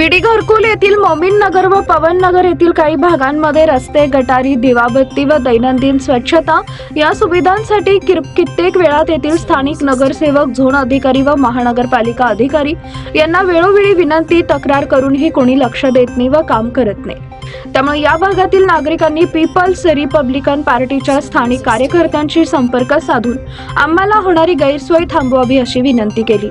बीडी घरकुल येथील मोमीन नगर व पवन नगर येथील काही भागांमध्ये रस्ते गटारी दिवाबत्ती व दैनंदिन स्वच्छता या सुविधांसाठी किर- कित्येक वेळात येथील स्थानिक नगरसेवक झोन अधिकारी व महानगरपालिका अधिकारी यांना वेळोवेळी विनंती तक्रार करूनही कोणी लक्ष देत नाही व काम करत नाही. त्यामुळे या भागातील नागरिकांनी पीपल्स रिपब्लिकन पार्टीच्या स्थानिक कार्यकर्त्यांशी संपर्क साधून आम्हाला होणारी गैरसोय थांबवावी अशी विनंती केली.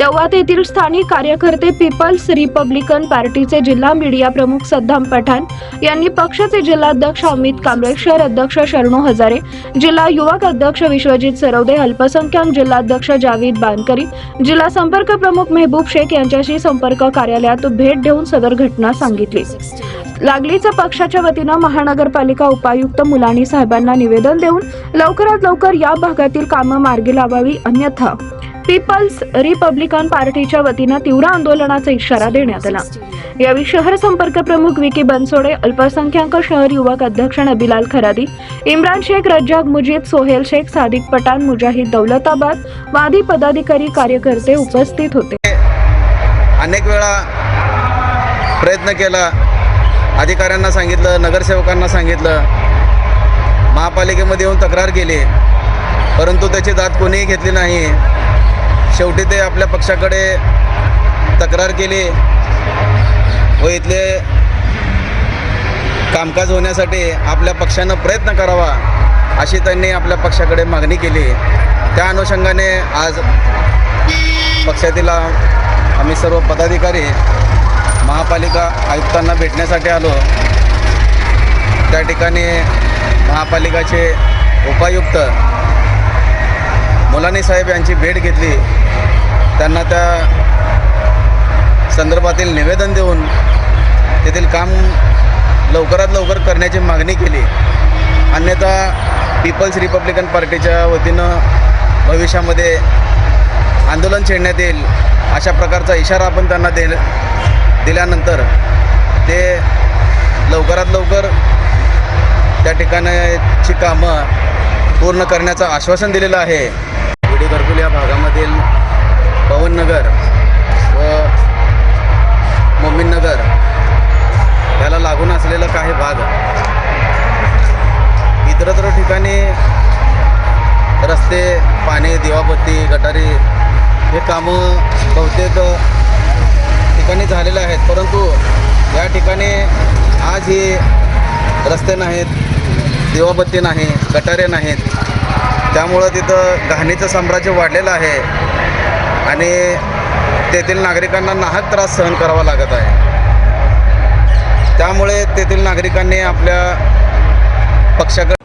तेव्हा तेथील स्थानिक कार्यकर्ते पीपल्स रिपब्लिकन पार्टीचे जिल्हा मीडिया प्रमुख सद्दाम पठाण यांनी पक्षाचे जिल्हाध्यक्ष अमित कांबळे शहर अध्यक्ष शरणू हजारे जिल्हा युवक अध्यक्ष विश्वजित सरवदे अल्पसंख्याक जिल्हाध्यक्ष जावीद बानकरी जिल्हा संपर्क प्रमुख मेहबूब शेख यांच्याशी संपर्क कार्यालयात भेट देऊन सदर घटना सांगितली. लागलीचं पक्षाच्या वतीनं महानगरपालिका उपायुक्त मुलानी साहेबांना निवेदन देऊन लवकरात लवकर या भागातील कामं मार्गी लावावी अन्यथा पीपल्स रिपब्लिकन पार्टीच्या वतीनं तीव्र आंदोलनाचा इशारा देण्यात आला. यावेळी शहर संपर्क प्रमुख विकी बनसोडे अल्पसंख्याक शहर युवक अध्यक्ष नबिलाल खरादी इम्रान शेख रज्जाक मुजीद सोहेल शेख सादिक पठाण मुजाहिद दौलताबाद वादी पदाधिकारी कार्यकर्ते उपस्थित होते. अनेक वेळा प्रयत्न केला. अधिकाऱ्यांना सांगितलं नगरसेवकांना सांगितलं. महापालिकेमध्ये येऊन तक्रार केली. परंतु त्याची दाद कोणीही घेतली नाही. शेवटी ते आपल्या पक्षाकडे तक्रार केली व इथले कामकाज होण्यासाठी आपल्या पक्षानं प्रयत्न करावा अशी त्यांनी आपल्या पक्षाकडे मागणी केली. त्या अनुषंगाने आज पक्षातील आम्ही सर्व पदाधिकारी महापालिका आयुक्तांना भेटण्यासाठी आलो. त्या ठिकाणी महापालिकाचे उपायुक्त मुलानी साहेब यांची भेट घेतली. त्यांना त्या संदर्भातील निवेदन देऊन तेथील काम लवकरात लवकर करण्याची मागणी केली. अन्यथा पीपल्स रिपब्लिकन पार्टीच्या वतीनं भविष्यामध्ये आंदोलन छेडण्यात येईल अशा प्रकारचा इशारा आपण त्यांना दे दिल्यानंतर ते लवकरात लवकर त्या ठिकाणाची कामं पूर्ण करण्याचं आश्वासन दिलेलं आहे. विडी घरकुल या भागामधील पवननगर व मोमीननगर ह्याला लागून असलेला काही भाग इतरत्र ठिकाणी रस्ते पाणी दिवाबत्ती गटारी हे कामं बहुतेक ठिकाणी झालेले आहेत परंतु या ठिकाणी आज ही रस्ते नाहीत दिवाबत्ती नाही गटारे नाहीत. त्यामुळं तिथं घाणीचं साम्राज्य वाढलेलं आहे. आणि तेथील नागरिकांना नाहक त्रास सहन करावा लागत आहे. त्यामुळे तेथील नागरिकांनी आपल्या पक्षाकडे